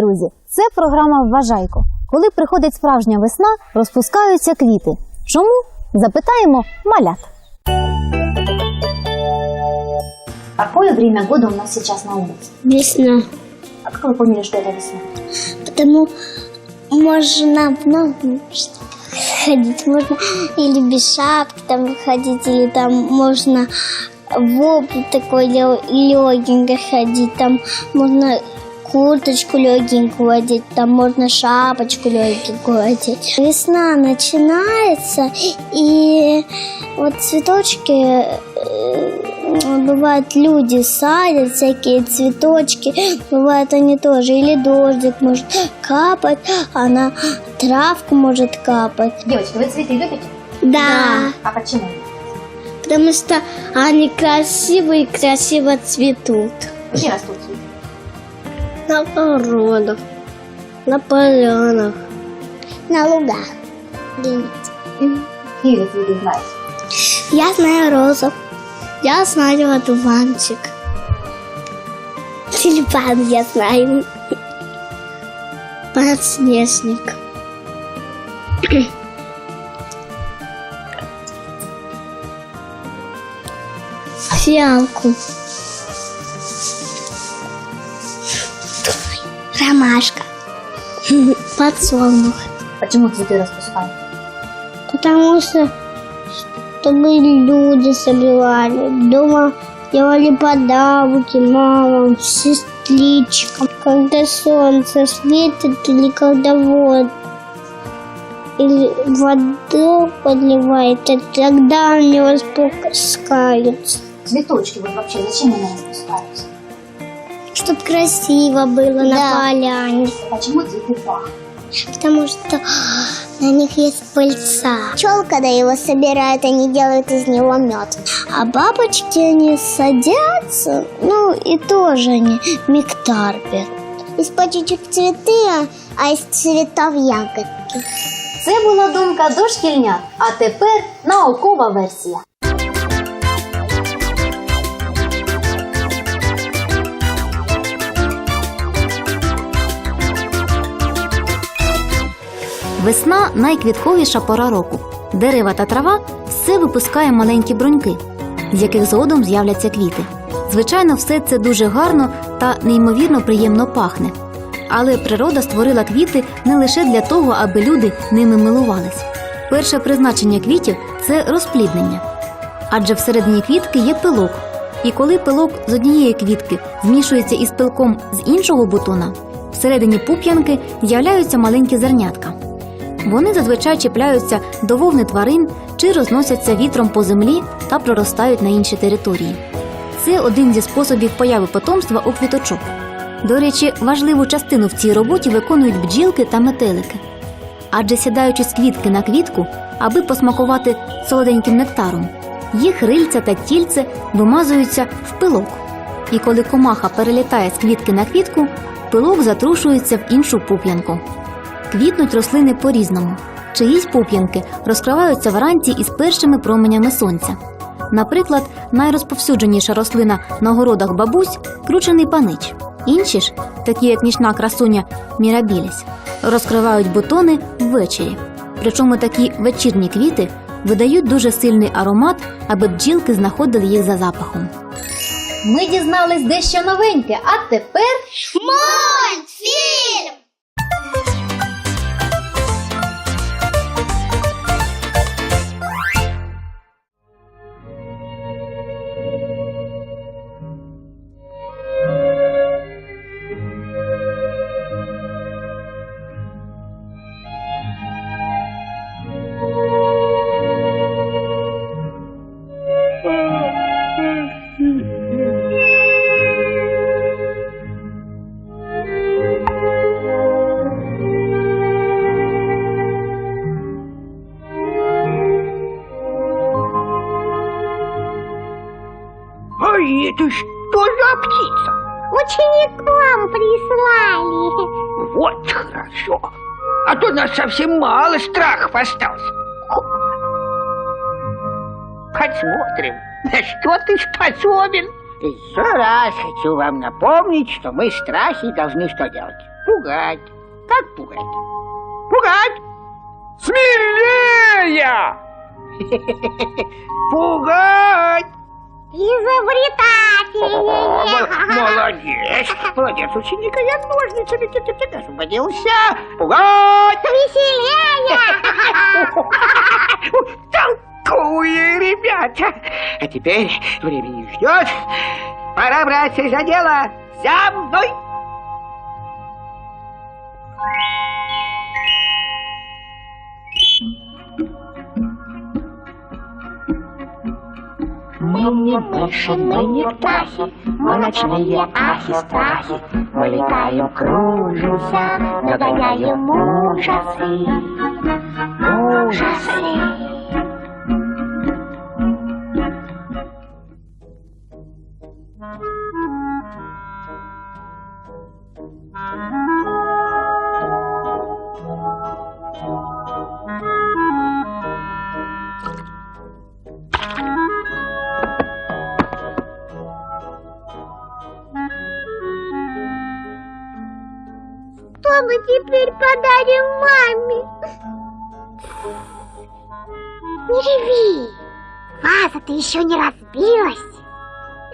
Друзі! Це програма Вважайко. Коли приходить справжня весна, розпускаються квіти. Чому? Запитаємо малят. Какое время года у нас сейчас на улице? Весна. А как вы поняли, что это весна? Потому можно много ходить. Можно или без шапки там ходить, или там можно в обувь такой легенькой ходить. Там можно курточку легенькую одеть, там можно шапочку легенькую одеть. Весна начинается, и вот цветочки э, бывают люди садят всякие цветочки, бывает они тоже, или дождик может капать, а на травку может капать. Девочки, вы цветы любите? Да, А почему? потому что они красивые и красиво цветут. Где растут цветы? На породах, на полянах, на лугах. Какие вы цветы знаете? Я знаю розу. Я знаю одуванчик. Тюльпан я знаю. Подснежник. Фиалку. Ромашка. Подсолнух. Почему цветы распускают? Потому что чтобы люди собирали. Дома делали подарки мамам, сестричкам. Когда солнце светит или когда вот или воду подливает, и тогда они распускаются. Цветочки вот вообще зачем они распускаются? Чтоб красиво было на поляне. Почему цветы пахнут? Потому что на них есть пыльца. Пчел, когда его собирают, они делают из него мед. А бабочки, они садятся, ну и тоже они нектар берут. Из почечек цветы, а из цветов ягодки. Це була думка дошкільнят, а тепер наукова версія. Весна найквітковіша пора року. Дерева та трава все випускає маленькі бруньки, з яких згодом з'являться квіти. Звичайно, все це дуже гарно та неймовірно приємно пахне. Але природа створила квіти не лише для того, аби люди ними милувались. Перше призначення квітів це розпліднення. Адже всередині квітки є пилок. І коли пилок з однієї квітки змішується із пилком з іншого бутона, всередині пуп'янки з'являються маленькі зернятка. Вони зазвичай чіпляються до вовни тварин чи розносяться вітром по землі та проростають на інші території. Це один зі способів появи потомства у квіточок. До речі, важливу частину в цій роботі виконують бджілки та метелики. Адже сідаючи з квітки на квітку, аби посмакувати солоденьким нектаром, їх рильця та тільце вимазуються в пилок. І коли комаха перелітає з квітки на квітку, пилок затрушується в іншу пуп'янку. Квітнуть рослини по-різному. Чиїсь пуп'янки розкриваються вранці із першими променями сонця. Наприклад, найрозповсюдженіша рослина на городах бабусь кручений панич. Інші ж, такі як нічна красуня мірабіліс, розкривають бутони ввечері. Причому такі вечірні квіти видають дуже сильний аромат, аби бджілки знаходили їх за запахом. Ми дізнались дещо новеньке, а тепер Мультфильм! Это что за птица? Ученикам прислали. Вот хорошо. А то нас совсем мало страхов остался. Посмотрим, на что ты способен. Еще раз хочу вам напомнить, что мы страхи должны что делать? Пугать. Как пугать? Пугать! Смелее! Пугать! Изобретательнее. Молодец! Молодец, ученик, а я ножницами освободился. Пугать! Веселее. Толковые ребята! А теперь времени ждет. Пора браться за дело. За мной! Мы не мы не птахи, мы ночные ахи-страхи. Мы летаем, кружимся, нагоняем ужасы, ужасы. Что мы теперь подарим маме? Не реви. Ваза-то еще не разбилась.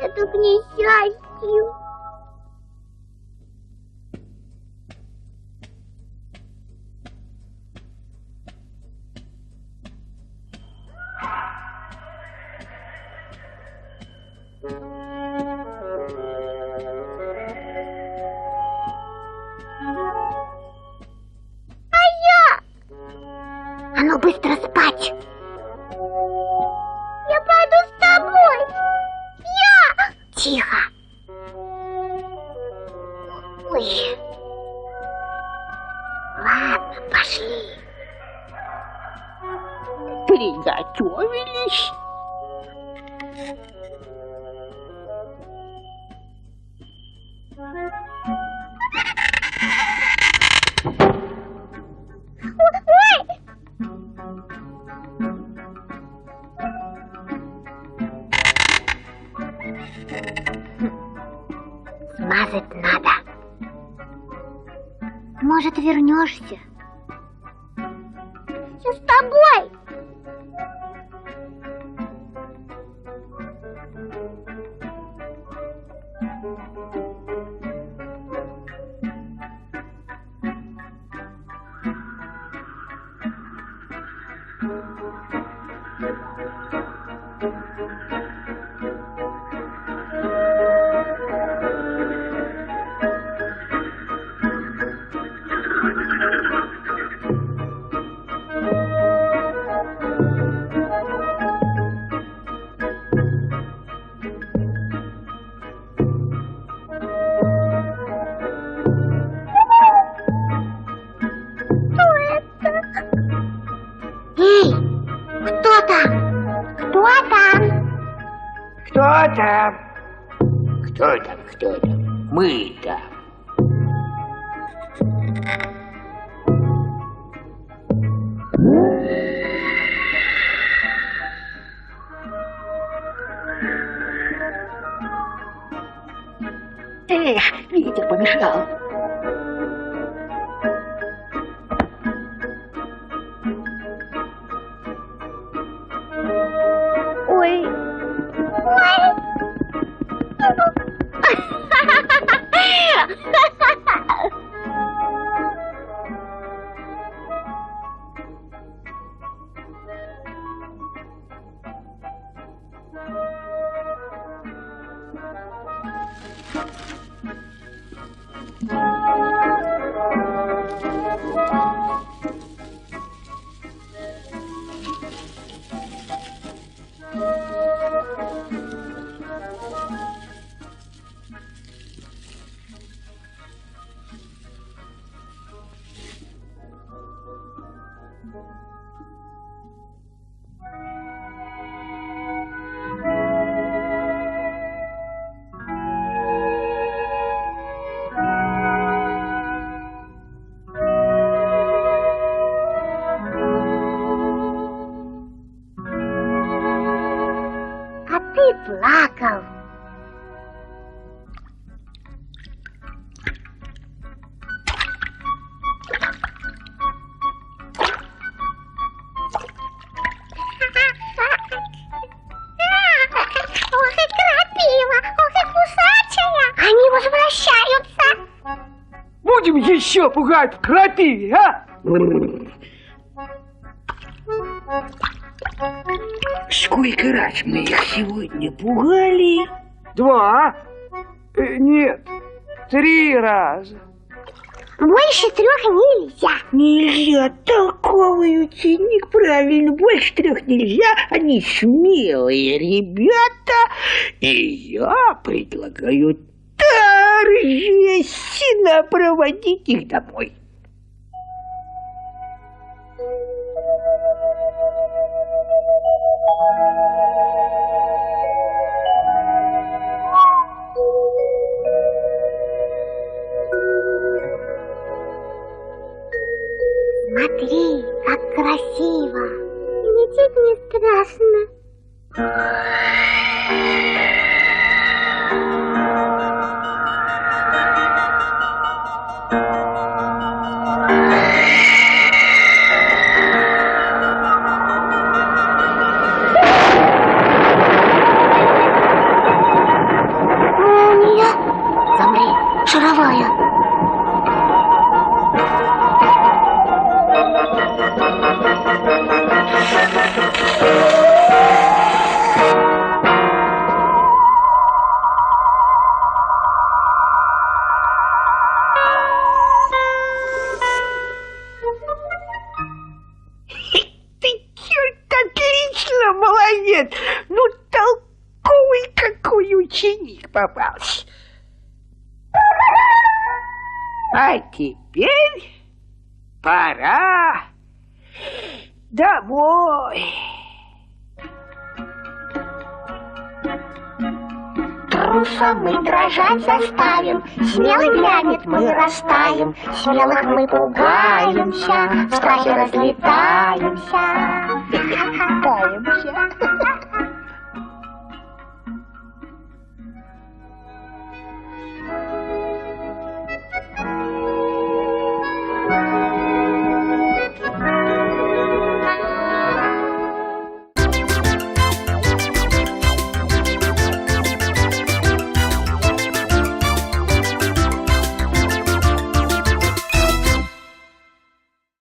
Это к несчастью. А пошли. Приготовились. Смазать надо. Может, вернешься? Я там? Кто там? Кто там? Мы там. Эх, ветер помешал. А еще пугать в крапиве, а? Сколько раз мы их сегодня пугали? Два? Э, нет, три раза. Больше трех нельзя. Нельзя, толковый ученик, правильно, больше трех нельзя, они смелые ребята, и я предлагаю торжественно проводить их домой. Смотри, как красиво. Лететь не страшно. А теперь пора домой. Трусом мы дрожать заставим, Смелый глянет, мы растаем, Смелых мы пугаемся, В страхе разлетаемся. Катаемся.